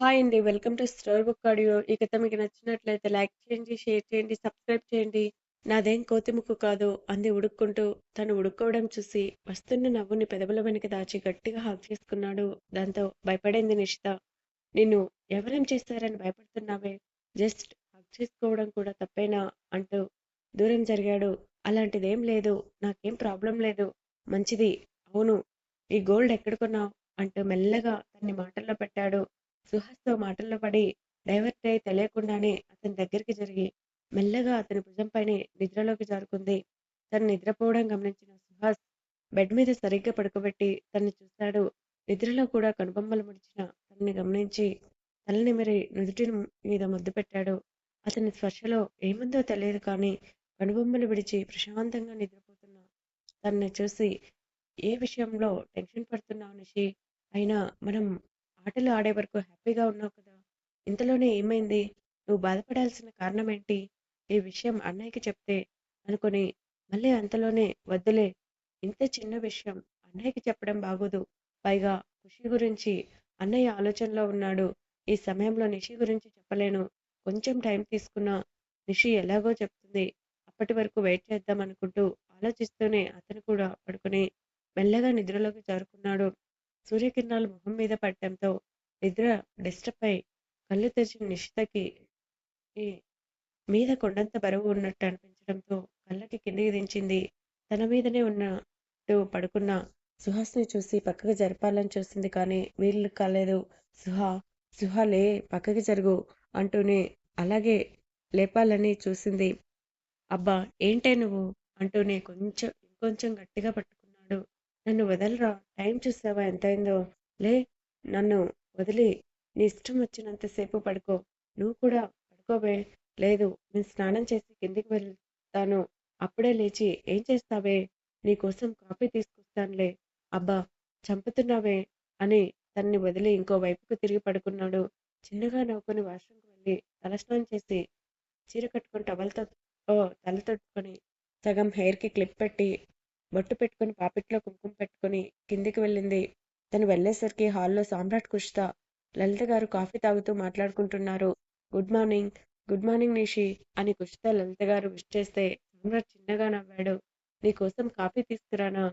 Hi అండి. Welcome to store book audio. ఈ కథ మీకు నచ్చినట్లయితే లైక్ చేయండి, షేర్ చేయండి, సబ్స్క్రైబ్ చేయండి. నాదేం కోతి ముక్కు కాదు అంది ఉడుక్కుంటూ. తను ఉడుక్కోవడం చూసి వస్తున్న నవ్వుని పెదవుల వెనుక దాచి గట్టిగా హాఫ్ చేసుకున్నాడు. దాంతో భయపడింది నిషిత. నిన్ను ఎవరేం చేస్తారని భయపడుతున్నావే? జస్ట్ హగ్ చేసుకోవడం కూడా తప్పేనా? అంటూ దూరం జరిగాడు. అలాంటిదేం లేదు. నాకేం ప్రాబ్లం లేదు. మంచిది. అవును. ఈ గోల్డ్ ఎక్కడ కొన్నావు? అంటూ మెల్లగా తన్ని మాటల్లో మాటల్లో పడి డైవర్ట్ అయి తెలియకుండానే అతని దగ్గరికి జరిగి మెల్లగా అతని భుజంపైనే నిద్రలోకి జారుకుంది. తను నిద్రపోవడం గమనించిన సుహాస్ బెడ్ మీద సరిగ్గా పడుకోబెట్టి తన్ని చూశాడు. నిద్రలో కూడా కనుబొమ్మలు ముడిచిన తనని గమనించి తలని మరి నుదుటి మీద ముద్దు పెట్టాడు. అతని స్పర్శలో ఏముందో తెలియదు కానీ కనుబొమ్మలు విడిచి ప్రశాంతంగా నిద్రపోతున్న తనని చూసి ఏ విషయంలో టెన్షన్ పడుతున్నావు నిషి? అయినా మనం ఆటలు ఆడే వరకు హ్యాపీగా ఉన్నావు కదా! ఇంతలోనే ఏమైంది? నువ్వు బాధపడాల్సిన కారణమేంటి? ఈ విషయం అన్నయ్యకి చెప్తే అనుకుని మళ్ళీ అంతలోనే వద్దులే. ఇంత చిన్న విషయం అన్నయ్యకి చెప్పడం బాగోదు. పైగా ఖుషి గురించి అన్నయ్య ఆలోచనలో ఉన్నాడు. ఈ సమయంలో నిషి గురించి చెప్పలేను. కొంచెం టైం తీసుకున్నా నిషి ఎలాగో చెప్తుంది. అప్పటి వరకు వెయిట్ చేద్దాం అనుకుంటూ ఆలోచిస్తూనే అతను కూడా పడుకుని మెల్లగా నిద్రలోకి జారుకున్నాడు. సూర్యకిరణాలు మొహం మీద పడటంతో నిద్ర డిస్టర్బ్ అయి కళ్ళు తెరిచిన నిషితకి ఈ మీద కొండంత బరువు ఉన్నట్టు అనిపించడంతో కళ్ళకి కిందికి దించింది. తన మీదనే ఉన్నట్టు పడుకున్న సుహాస్ని చూసి పక్కకి జరపాలని చూసింది కానీ వీళ్ళు కాలేదు. సుహా సుహా లే పక్కకి జరుగు అంటూనే అలాగే లేపాలని చూసింది. అబ్బా ఏంటే నువ్వు అంటూనే కొంచెం ఇంకొంచెం గట్టిగా పట్టుకున్నాడు. నన్ను వదలరా టైం చూసావా ఎంతైందో లే నన్ను వదిలి నీ ఇష్టం వచ్చినంతసేపు పడుకో. నువ్వు కూడా పడుకోవే. లేదు నేను స్నానం చేసి కిందికి వెళ్తాను. అప్పుడే లేచి ఏం చేస్తావే? నీకోసం కాఫీ తీసుకొస్తానులే. అబ్బా చంపుతున్నావే అని తన్ని వదిలి ఇంకో వైపుకు తిరిగి పడుకున్నాడు. చిన్నగా నవ్వుకుని వాష్రూమ్కి వెళ్ళి తలస్నానం చేసి చీర కట్టుకుని టవల్తో తల తట్టుకొని సగం హెయిర్కి క్లిప్ పెట్టి బొట్టు పెట్టుకుని పాపిట్లో కుంకుమ పెట్టుకుని కిందికి వెళ్ళింది. తను వెళ్ళేసరికి హాల్లో సామ్రాట్ కుష్తా లలిత గారు కాఫీ తాగుతూ మాట్లాడుకుంటున్నారు. Good morning good morning Nishi అని కుషిత లలిత గారు విష్ చేస్తే సామ్రాట్ చిన్నగా నవ్వాడు. నీకోసం కాఫీ తీసుకురానా?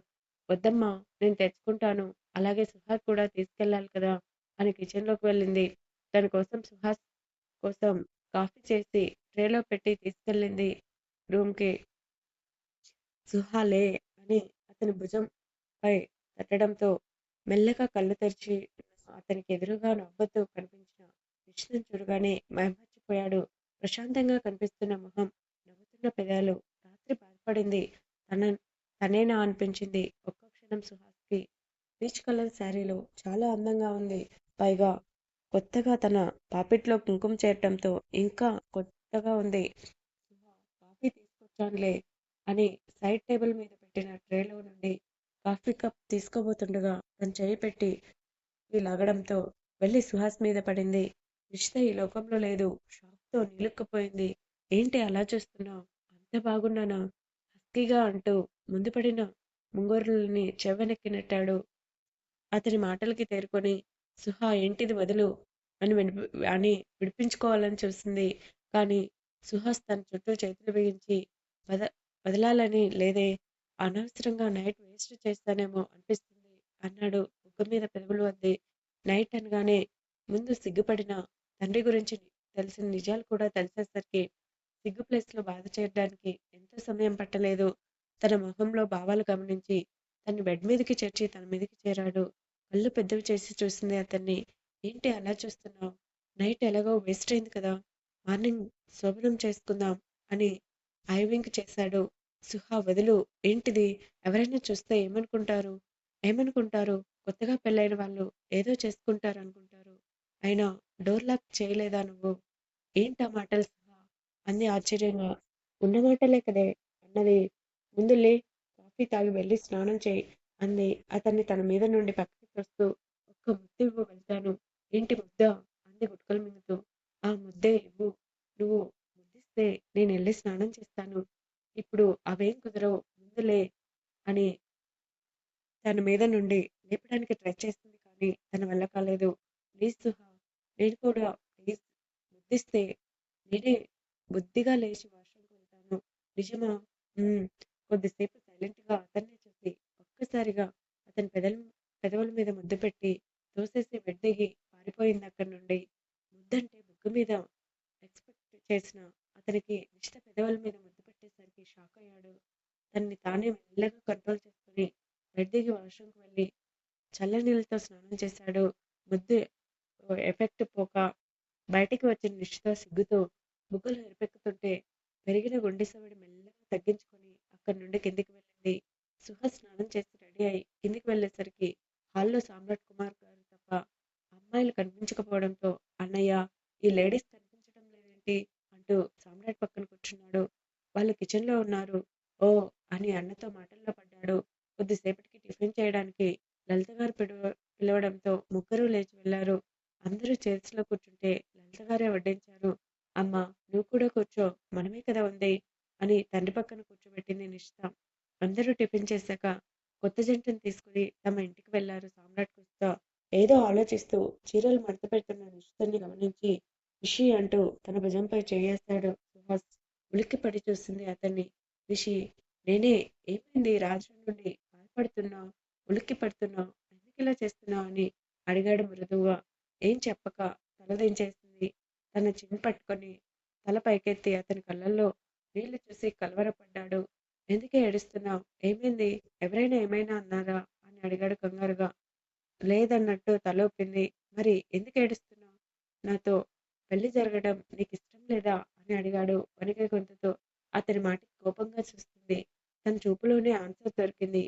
వద్దమ్మా నేను తెచ్చుకుంటాను. అలాగే సుహాస్ కూడా తీసుకెళ్ళాలి కదా అని కిచెన్లోకి వెళ్ళింది. తన కోసం సుహాస్ కోసం కాఫీ చేసి ట్రేలో పెట్టి తీసుకెళ్ళింది రూమ్కి. సుహా లే అని అతని భుజంపై తట్టడంతో మెల్లగా కళ్ళు తెరిచి అతనికి ఎదురుగా నవ్వుతూ కనిపించిన విష్ణు చూడగానే మైమర్చిపోయాడు. ప్రశాంతంగా కనిపిస్తున్న మొహం, నవ్వుతున్న పెదాలు. రాత్రి బాధపడింది తన తనేనా అనిపించింది ఒక్క క్షణం సుహాస్కి. పీచ్ కలర్ శారీలో చాలా అందంగా ఉంది. పైగా కొత్తగా తన పాపిట్లో కుంకుమ చేరటంతో ఇంకా కొత్తగా ఉంది. కాఫీ తీసుకొచ్చానులే అని సైడ్ టేబుల్ మీద పెట్టిన ట్రేలో నుండి కాఫీ కప్ తీసుకోబోతుండగా తన చెయ్యి పెట్టి లాగడంతో వెళ్ళి సుహాస్ మీద పడింది. రిషిత ఈ లోకంలో లేదు. షాక్తో నిలుక్కుపోయింది. ఏంటి అలా చూస్తున్నావు అంత బాగున్నానా? హస్కీగా అంటూ ముందు పడిన ముంగురులని చెవ్వెనక్కి నెట్టాడు. అతని మాటలకి తేరుకొని సుహా ఏంటిది వదులు అని అని విడిపించుకోవాలని చూసింది. కానీ సుహాస్ తన చుట్టూ చేతులు బిగించి వద వదలాలని లేదే. అనవసరంగా నైట్ వేస్ట్ చేస్తానేమో అనిపిస్తుంది అన్నాడు ముఖం మీద పెదవులు అద్ది. నైట్ అనగానే ముందు సిగ్గుపడిన తండ్రి గురించి తెలిసిన నిజాలు కూడా తెలిసేసరికి సిగ్గు ప్లేస్లో బాధ చేయడానికి ఎంతో సమయం పట్టలేదు. తన మొహంలో భావాలు గమనించి తన బెడ్ మీదకి చేర్చి తన మీదకి చేరాడు. కళ్ళు పెద్దవి చేసి చూసింది అతన్ని. ఏంటి అలా చూస్తున్నావు నైట్ ఎలాగో వేస్ట్ అయింది కదా! మార్నింగ్ శోభనం చేసుకుందాం అని ఐ వింక్ చేశాడు. సుహా వదులు ఏంటిది? ఎవరైనా చూస్తే ఏమనుకుంటారు? ఏమనుకుంటారు? కొత్తగా పెళ్ళైన వాళ్ళు ఏదో చేసుకుంటారు అనుకుంటారు. అయినా డోర్ లాక్ చేయలేదా నువ్వు? ఏంటా మాటలు సహా అంది ఆశ్చర్యంగా. ఉన్న మాటలే కదే అన్నది. ముందులే కాఫీ తాగి వెళ్ళి స్నానం చేయి అంది అతన్ని తన మీద నుండి పక్కకి తోస్తూ. ఒక్క ముద్దు ఇవ్వు వెళ్తాను. ఏంటి ముద్ద అంది గుటకలు మింగుతూ. ఆ ముద్దే ఇవ్వు. నువ్వు ముద్దిస్తే నేనెళ్ళి స్నానం చేస్తాను. ఇప్పుడు అవేం కుదరవు. ముందులే అని తన మీద నుండి లేపడానికి ట్రై చేసింది కానీ తన వల్ల కాలేదు. ప్లీజ్ సుహా నేను కూడా ప్లీజ్ బుద్ధిస్తే నేనే బుద్ధిగా లేచి వాష్‌రూమ్‌కి వెళ్తాను. నిజమా? కొద్దిసేపు సైలెంట్‌గా అతన్నే చూసి ఒక్కసారిగా అతని పెదల పెదవుల మీద ముద్దు పెట్టి తోసేసి బెడ్ పారిపోయింది అక్కడి నుండి. ముద్దంటే బుగ్గ మీద ఎక్స్‌పెక్ట్ చేసిన అతనికి నిష్ట పెదవుల మీద ముద్దు పెట్టేసరికి షాక్ అయ్యాడు తనని తానే మెల్లగా కంట్రోల్ చేసుకొని బెడ్ దిగి వాష్‌రూమ్‌కి చల్ల చల్లనీళ్ళతో స్నానం చేశాడు. ముద్దు ఎఫెక్ట్ పోక బయటికి వచ్చిన నిష్ఠతో సిగ్గుతో బుగ్గలు ఎరుపెక్కుతుంటే పెరిగిన గుండె సవిడి మెల్లగా తగ్గించుకొని అక్కడి నుండి కిందికి వెళ్ళింది. సుహ స్నానం చేసి రెడీ అయి కిందికి వెళ్ళేసరికి హాల్‌లో సామ్రాట్ కుమార్ గారు తప్ప అమ్మాయిలు కనిపించకపోవడంతో అన్నయ్య ఈ లేడీస్ కనిపించడం లేదేంటి? అంటూ సామ్రాట్ పక్కన కూర్చున్నాడు. వాళ్ళు కిచెన్‌లో ఉన్నారు. ఓ అని అన్నతో మాటల్లో పడ్డాడు. కొద్దిసేపటికి టిఫిన్ చేయడానికి లలిత గారు పిలువ పిలవడంతో ముగ్గురు లేచి వెళ్ళారు. అందరూ చైర్స్‌లో కూర్చుంటే లలిత గారే వడ్డించారు. అమ్మ నువ్వు కూడా కూర్చో. మనమే కదా ఉంది అని తండ్రి పక్కన కూర్చోబెట్టింది నిషిత. అందరూ టిఫిన్ చేశాక కొత్త జంటను తీసుకుని తమ ఇంటికి వెళ్ళారు సామ్రాట్ గుప్తా. ఏదో ఆలోచిస్తూ చీరలు మడత పెడుతున్న నిషితని గమనించి రిషి అంటూ తన భుజంపై చేయేస్తాడు సుహాస్. ఉలిక్కిపడి చూస్తుంది అతన్ని. రిషి నేనే ఏమైంది రాజు నుండి పడుతున్నావు ఉలిక్కి పడుతున్నావు ఎందుకు ఇలా చేస్తున్నావ్? అని అడిగాడు మృదువుగా. ఏం చెప్పక తలదించేసింది తన చిన్ పట్టుకొని తల పైకెత్తి అతని కళ్ళల్లో నీళ్ళు చూసి కలవరపడ్డాడు. ఎందుకే ఏడుస్తున్నావు ఏమైంది? ఎవరైనా ఏమైనా అన్నారా? అని అడిగాడు కంగారుగా. లేదన్నట్టు తలూపింది. మరి ఎందుకేడుస్తున్నావ్? నాతో పెళ్ళి జరగడం నీకు ఇష్టం లేదా? అని అడిగాడు వణిక గొంతుతో. అతని మాటకి కోపంగా చూస్తుంది. తన చూపులోనే ఆన్సర్ దొరికింది.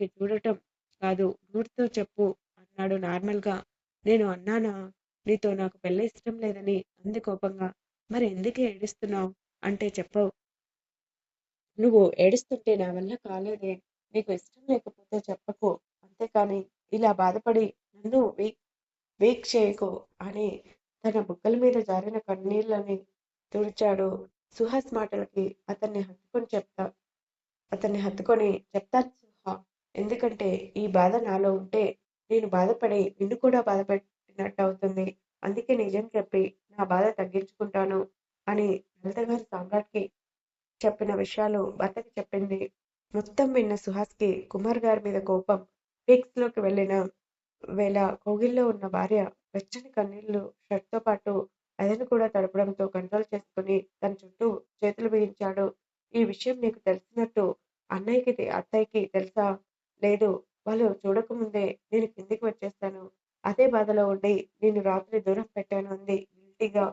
అతనికి చూడటం కాదు నోటితో చెప్పు అన్నాడు నార్మల్‌గా. నేను అన్నానా? నీతో నాకు పెళ్ళి ఇష్టం లేదని అంది కోపంగా. మరి ఎందుకే ఏడుస్తున్నావు అంటే చెప్పవు. నువ్వు ఏడుస్తుంటే నా వల్ల కాలేదే. నీకు ఇష్టం లేకపోతే చెప్పకు. అంతేకాని ఇలా బాధపడి నన్ను వీక్ వీక్ చేయకు అని తన బుగ్గల మీద జారిన కన్నీళ్ళని తుడిచాడు. సుహాస్ మాటలకి అతన్ని హత్తుకొని చెప్తా అతన్ని హత్తుకొని చెప్తాను ఎందుకంటే ఈ బాధ నాలో ఉంటే నేను బాధపడి నిన్ను కూడా బాధపెట్టినట్టవుతుంది. అందుకే నిజం చెప్పి నా బాధ తగ్గించుకుంటాను అని లలితగారు సామ్రాట్‌కి చెప్పిన విషయాలు భర్తకి చెప్పింది. మొత్తం విన్న సుహాస్‌కి కుమార్ గారి మీద కోపం పీక్స్‌లోకి వెళ్ళిన వేళ కోగిల్లో ఉన్న భార్య వెచ్చని కన్నీళ్ళు షర్ట్‌తో పాటు అదను కూడా తడపడంతో కంట్రోల్ చేసుకుని తన చుట్టూ చేతులు బిగించాడు. ఈ విషయం నీకు తెలిసినట్టు అన్నయ్యకి, అత్తయ్యకి తెలుసా? లేదు. వాళ్ళు చూడకముందే నేను కిందికి వచ్చేస్తాను అదే బాధలో ఉండి నేను రాత్రి దూరం పెట్టాను అంది గిల్టీగా.